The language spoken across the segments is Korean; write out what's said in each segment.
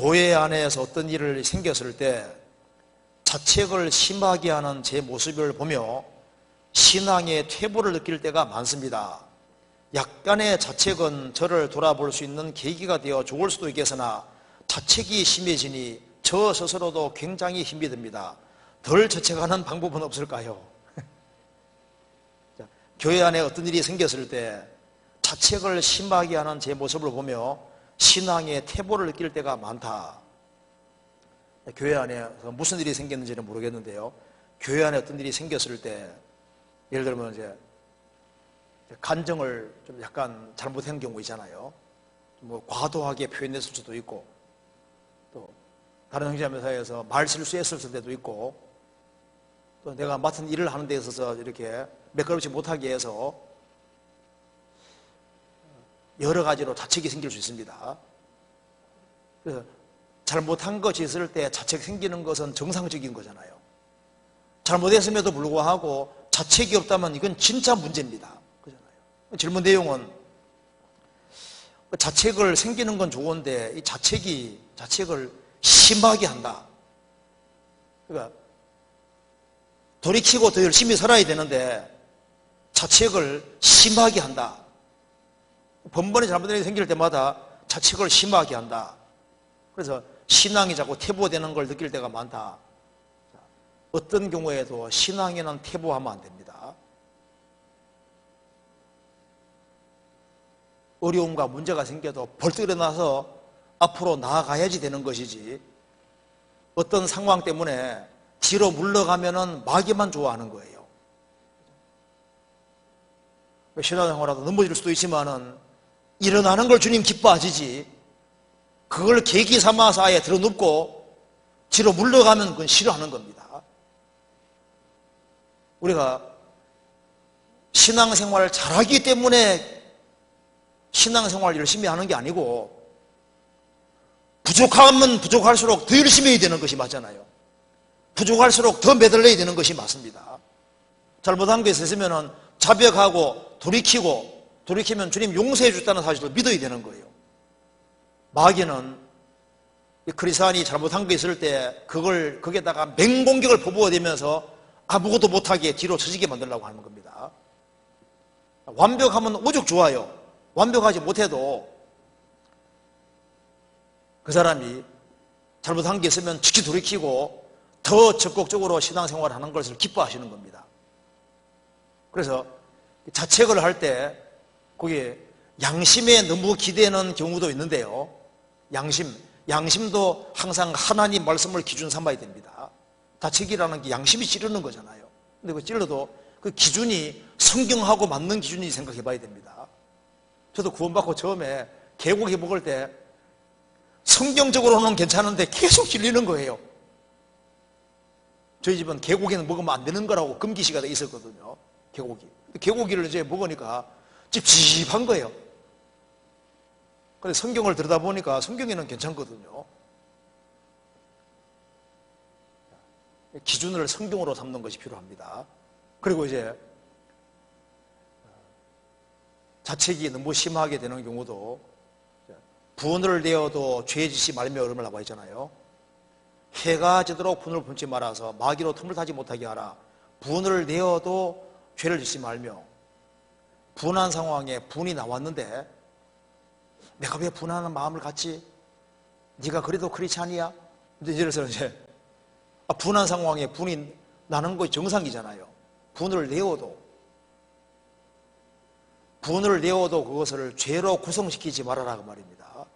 교회 안에서 어떤 일을 생겼을 때 자책을 심하게 하는 제 모습을 보며 신앙의 퇴보를 느낄 때가 많습니다. 약간의 자책은 저를 돌아볼 수 있는 계기가 되어 좋을 수도 있겠으나 자책이 심해지니 저 스스로도 굉장히 힘이 듭니다. 덜 자책하는 방법은 없을까요? 자, 교회 안에 어떤 일이 생겼을 때 자책을 심하게 하는 제 모습을 보며 신앙의 태보를 느낄 때가 많다. 교회 안에서 무슨 일이 생겼는지는 모르겠는데요. 교회 안에 어떤 일이 생겼을 때 예를 들면 이제 간정을 좀 약간 잘못한 경우 있잖아요. 뭐 과도하게 표현했을 수도 있고 또 다른 형제자매 사이에서 말 실수했을 때도 있고 또 내가 맡은 일을 하는 데 있어서 이렇게 매끄럽지 못하게 해서 여러 가지로 자책이 생길 수 있습니다. 그래서 잘못한 것이 있을 때 자책 생기는 것은 정상적인 거잖아요. 잘못했음에도 불구하고 자책이 없다면 이건 진짜 문제입니다. 그잖아요. 질문 내용은 자책을 생기는 건 좋은데 이 자책이 자책을 심하게 한다. 그러니까 돌이키고 더 열심히 살아야 되는데 자책을 심하게 한다. 번번이 잘못된 일이 생길 때마다 자책을 심하게 한다. 그래서 신앙이 자꾸 퇴보되는 걸 느낄 때가 많다. 어떤 경우에도 신앙에는 퇴보하면 안 됩니다. 어려움과 문제가 생겨도 벌떡 일어나서 앞으로 나아가야지 되는 것이지 어떤 상황 때문에 뒤로 물러가면은 마귀만 좋아하는 거예요. 신앙생활하다 넘어질 수도 있지만은 일어나는 걸 주님 기뻐하시지 그걸 계기 삼아서 아예 들어눕고 뒤로 물러가면 그건 싫어하는 겁니다. 우리가 신앙생활을 잘하기 때문에 신앙생활을 열심히 하는 게 아니고 부족하면 부족할수록 더 열심히 해야 되는 것이 맞잖아요. 부족할수록 더 매달려야 되는 것이 맞습니다. 잘못한 게 있으면 자백하고 돌이키고 돌이키면 주님 용서해 줬다는 사실을 믿어야 되는 거예요. 마귀는 크리스안이 잘못한 게 있을 때 그걸 거기에다가 맹공격을 퍼부어대면서 아무것도 못하게 뒤로 처지게 만들려고 하는 겁니다. 완벽하면 오죽 좋아요. 완벽하지 못해도 그 사람이 잘못한 게 있으면 즉시 돌이키고 더 적극적으로 신앙생활을 하는 것을 기뻐하시는 겁니다. 그래서 자책을 할 때 거기에 양심에 너무 기대는 경우도 있는데요. 양심, 양심도 항상 하나님 말씀을 기준 삼아야 됩니다. 자책이라는 게 양심이 찌르는 거잖아요. 근데 그 찔러도 그 기준이 성경하고 맞는 기준이 생각해 봐야 됩니다. 저도 구원받고 처음에 계곡에 먹을 때 성경적으로는 괜찮은데 계속 질리는 거예요. 저희 집은 계곡에는 먹으면 안 되는 거라고 금기시가 돼 있었거든요. 계곡이. 계곡이를 이제 먹으니까 찝찝한 거예요. 근데 성경을 들여다보니까 성경에는 괜찮거든요. 기준을 성경으로 삼는 것이 필요합니다. 그리고 이제 자책이 너무 심하게 되는 경우도 분을 내어도 죄 짓지 말며 얼음을 나와 있잖아요. 해가 지도록 분을 품지 말아서 마귀로 틈을 타지 못하게 하라. 분을 내어도 죄를 짓지 말며 분한 상황에 분이 나왔는데 내가 왜 분하는 마음을 갖지? 네가 그래도 크리스찬이야? 이제 이래서 이제 아, 분한 상황에 분이 나는 것이 정상이잖아요. 분을 내어도 분을 내어도 그것을 죄로 구성시키지 말아라 그 말입니다.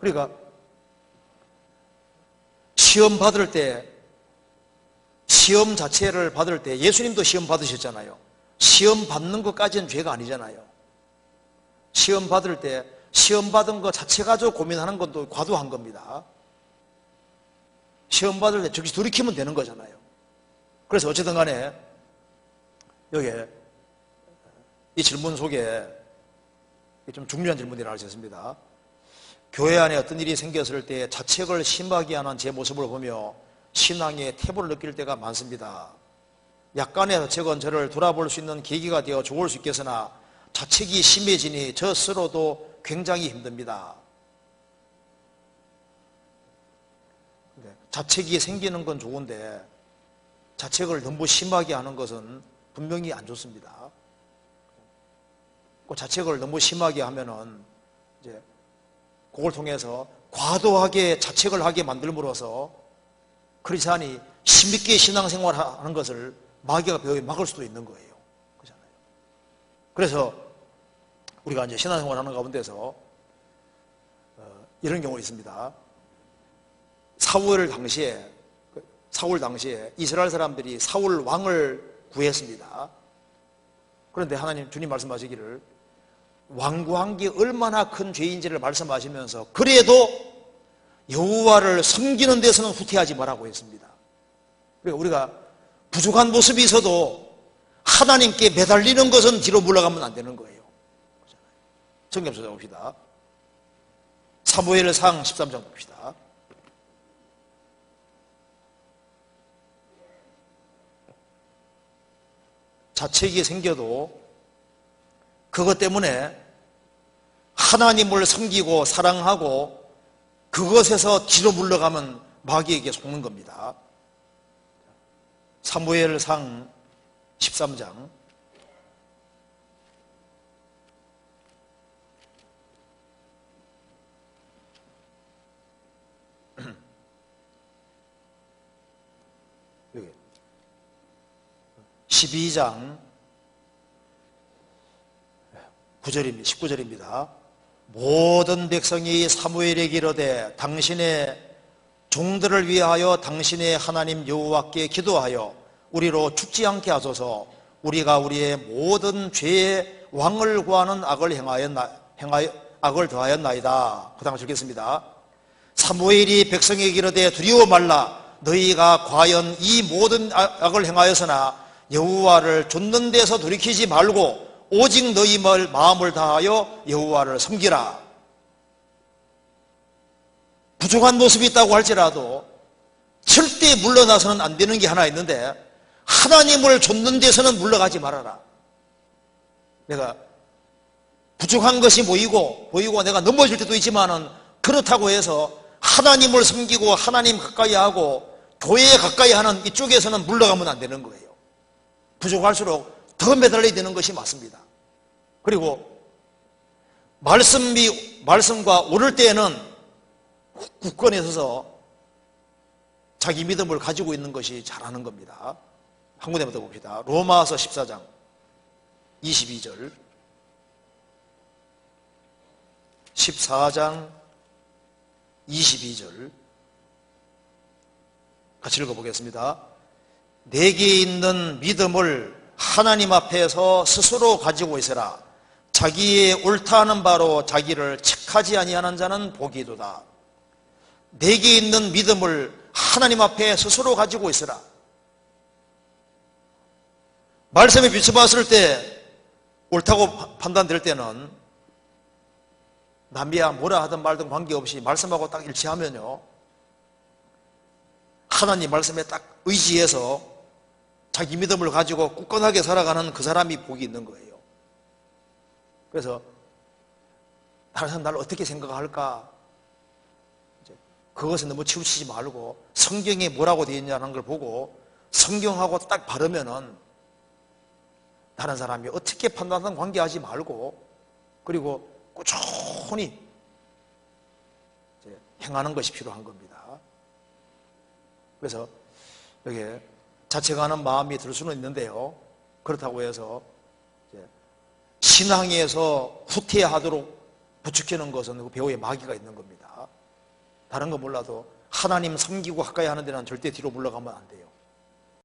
그러니까 시험 받을 때 시험 자체를 받을 때 예수님도 시험 받으셨잖아요. 시험 받는 것까지는 죄가 아니잖아요. 시험 받을 때 시험 받은 것 자체 가지고 고민하는 것도 과도한 겁니다. 시험 받을 때 즉시 돌이키면 되는 거잖아요. 그래서 어쨌든 간에 여기에 이 질문 속에 좀 중요한 질문이 나올 수 있습니다. 교회 안에 어떤 일이 생겼을 때 자책을 심하게 하는 제 모습을 보며 신앙의 태보를 느낄 때가 많습니다. 약간의 자책은 저를 돌아볼 수 있는 계기가 되어 좋을 수 있겠으나 자책이 심해지니 저 스스로도 굉장히 힘듭니다. 자책이 생기는 건 좋은데 자책을 너무 심하게 하는 것은 분명히 안 좋습니다. 그 자책을 너무 심하게 하면은 이제 그걸 통해서 과도하게 자책을 하게 만들므로써 크리스찬이 힘있게 신앙생활 하는 것을 마귀가 배우에 막을 수도 있는 거예요. 그렇잖아요. 그래서 우리가 이제 신앙생활 하는 가운데서 어, 이런 경우 있습니다. 사울 당시에 그 사울 당시에 이스라엘 사람들이 사울 왕을 구했습니다. 그런데 하나님 주님 말씀하시기를 왕구한 게 얼마나 큰 죄인지를 말씀하시면서 그래도 여호와를 섬기는 데서는 후퇴하지 말라고 했습니다. 그러니까 우리가 부족한 모습이 있어도 하나님께 매달리는 것은 뒤로 물러가면 안 되는 거예요. 성경 찾아봅시다. 사무엘 상 13장 봅시다. 자책이 생겨도 그것 때문에 하나님을 섬기고 사랑하고 그것에서 뒤로 물러가면 마귀에게 속는 겁니다. 사무엘 상 13장 여기 12장 9절입니다. 19절입니다. 모든 백성이 사무엘에게 이르되 당신의 종들을 위하여 당신의 하나님 여호와께 기도하여 우리로 죽지 않게 하소서 우리가 우리의 모든 죄의 왕을 구하는 악을 행하였나, 행하여, 악을 더하였나이다. 그 다음 읽겠습니다. 사무엘이 백성에게 이르되 두려워 말라 너희가 과연 이 모든 악을 행하였으나 여호와를 좇는 데서 돌이키지 말고 오직 너희 마음을 다하여 여호와를 섬기라. 부족한 모습이 있다고 할지라도 절대 물러나서는 안 되는 게 하나 있는데 하나님을 좇는 데서는 물러가지 말아라. 내가 부족한 것이 보이고 보이고 내가 넘어질 때도 있지만은 그렇다고 해서 하나님을 섬기고 하나님 가까이 하고 교회에 가까이 하는 이쪽에서는 물러가면 안 되는 거예요. 부족할수록 더 매달려야 되는 것이 맞습니다. 그리고 말씀이 말씀과 오를 때에는 굳건에 서서 자기 믿음을 가지고 있는 것이 잘하는 겁니다. 한 군데만 더 봅시다. 로마서 14장 22절 14장 22절 같이 읽어보겠습니다. 내게 있는 믿음을 하나님 앞에서 스스로 가지고 있어라. 자기의 옳다는 바로 자기를 책하지 아니하는 자는 복이도다. 내게 있는 믿음을 하나님 앞에 스스로 가지고 있어라. 말씀에 비춰봤을 때 옳다고 판단될 때는 남이야 뭐라 하든 말든 관계없이 말씀하고 딱 일치하면요. 하나님 말씀에 딱 의지해서 자기 믿음을 가지고 굳건하게 살아가는 그 사람이 복이 있는 거예요. 그래서 다른 사람 나를 어떻게 생각할까? 그것에 너무 치우치지 말고 성경에 뭐라고 되어 있냐는 걸 보고 성경하고 딱 바르면은 다른 사람이 어떻게 판단하든 관계하지 말고 그리고 꾸준히 행하는 것이 필요한 겁니다. 그래서 여기 자책하는 마음이 들 수는 있는데요. 그렇다고 해서 신앙에서 후퇴하도록 부추기는 것은 그 배우의 마귀가 있는 겁니다. 다른 거 몰라도 하나님 섬기고 가까이 하는 데는 절대 뒤로 물러가면 안 돼요.